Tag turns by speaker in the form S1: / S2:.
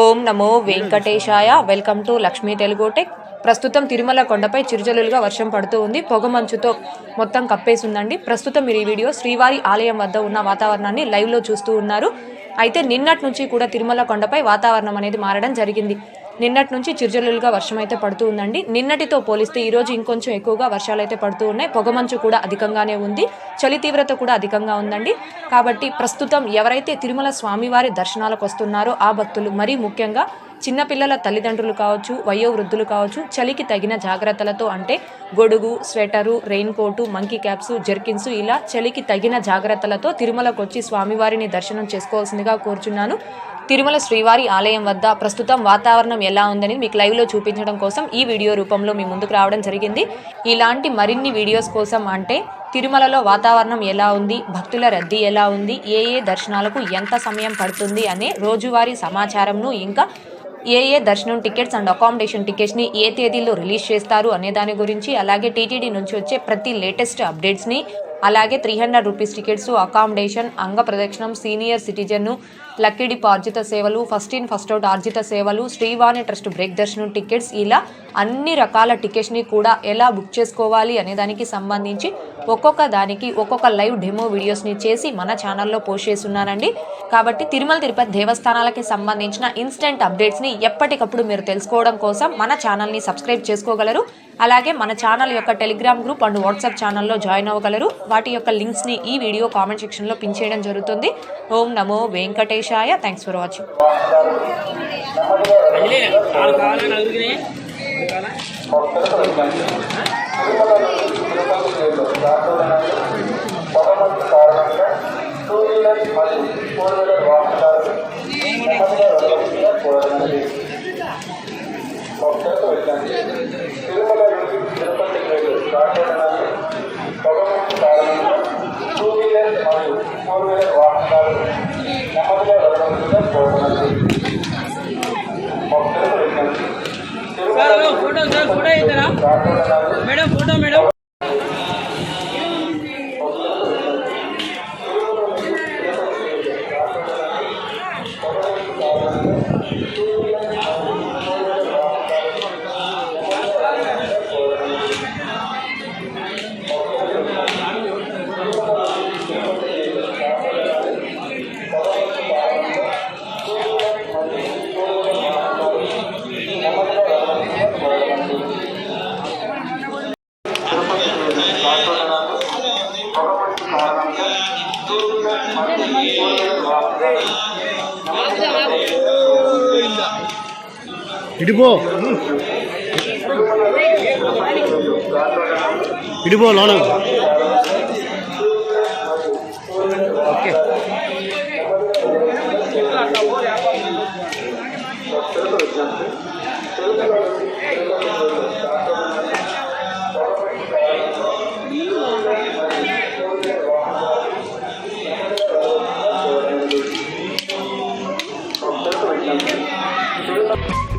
S1: ఓం నమో వెంకటేశాయ. Welcome to Lakshmi Telugu tech ప్రస్తుతం తిరుమల కొండపై చిరుజలులుగా వర్షం పడుతూ ఉంది. పొగమంచుతో మొత్తం కప్పేసి ఉందండి ప్రస్తుతం మీరు ఈ వీడియో శ్రీవారి ఆలయం వద్ద ఉన్న వాతావరణాన్ని లైవ్లో చూస్తూ ఉన్నారు. అయితే నిన్నటి నుంచి కూడా తిరుమల కొండపై వాతావరణం అనేది మారడం జరిగింది. నిన్నటి నుంచి చిరుజల్లులుగా వర్షం అయితే పడుతూ ఉందండి. నిన్నటితో పోలిస్తే ఈరోజు ఇంకొంచెం ఎక్కువగా వర్షాలు అయితే పడుతూ ఉన్నాయి. పొగమంచు కూడా అధికంగానే ఉంది. చలి తీవ్రత కూడా అధికంగా ఉందండి. కాబట్టి ప్రస్తుతం ఎవరైతే తిరుమల స్వామివారి దర్శనాలకు వస్తున్నారో ఆ భక్తులు మరీ ముఖ్యంగా చిన్నపిల్లల తల్లిదండ్రులు కావచ్చు వయో వృద్ధులు కావచ్చు చలికి తగిన జాగ్రత్తలతో అంటే గొడుగు sweater rain coat monkey caps jerkins ఇలా చలికి తగిన జాగ్రత్తలతో తిరుమలకు వచ్చి స్వామివారిని దర్శనం చేసుకోవాల్సిందిగా కోరుచున్నాను. తిరుమల శ్రీవారి ఆలయం వద్ద ప్రస్తుతం వాతావరణం ఎలా ఉందని మీకు లైవ్లో చూపించడం కోసం ఈ వీడియో రూపంలో మీ ముందుకు రావడం జరిగింది. ఇలాంటి మరిన్ని వీడియోస్ కోసం అంటే తిరుమలలో వాతావరణం ఎలా ఉంది భక్తుల రద్దీ ఎలా ఉంది ఏ ఏ దర్శనాలకు ఎంత సమయం పడుతుంది అనే రోజువారీ సమాచారంను ఇంకా ఏ ఏ దర్శనం టికెట్స్ అండ్ అకామిడేషన్ టికెట్స్ని ఏ తేదీలో రిలీజ్ చేస్తారు అనే దాని గురించి అలాగే టీటీడీ నుంచి వచ్చే ప్రతి లేటెస్ట్ అప్డేట్స్ని అలాగే three hundred rupees tickets accommodation అంగ ప్రదక్షిణం సీనియర్ సిటిజన్ లక్కీ డిప్ ఆర్జిత సేవలు ఫస్ట్ ఇన్ ఫస్ట్ అవుట్ ఆర్జిత సేవలు శ్రీవాణి ట్రస్ట్ బ్రేక్ దర్శనం టికెట్స్ ఇలా అన్ని రకాల టికెట్స్ని కూడా ఎలా బుక్ చేసుకోవాలి అనే దానికి సంబంధించి ఒక్కొక్క దానికి ఒక్కొక్క లైవ్ డెమో వీడియోస్ని చేసి మన ఛానల్లో పోస్ట్ చేస్తున్నానండి. కాబట్టి తిరుమల తిరుపతి దేవస్థానాలకి సంబంధించిన ఇన్స్టెంట్ అప్డేట్స్ని ఎప్పటికప్పుడు మీరు తెలుసుకోవడం కోసం మన ఛానల్ని సబ్స్క్రైబ్ చేసుకోగలరు. అలాగే మన ఛానల్ యొక్క టెలిగ్రామ్ గ్రూప్ అండ్ వాట్సాప్ ఛానల్లో జాయిన్ అవ్వగలరు. వాటి యొక్క లింక్స్ని ఈ వీడియో కామెంట్ సెక్షన్లో పిన్ చేయడం జరుగుతుంది. ఓం నమో వెంకటేశాయ థ్యాంక్స్ ఫర్ వాచింగ్
S2: అంజలి ఆరు కావాలా నలుగురికి
S3: పొగమంచు
S2: sir photo sir photo ఇద్దరా మేడం ఫోటో మేడం.
S4: ఇడిపో ఇడిపో లోన. ఓకే.
S3: 감사합니다.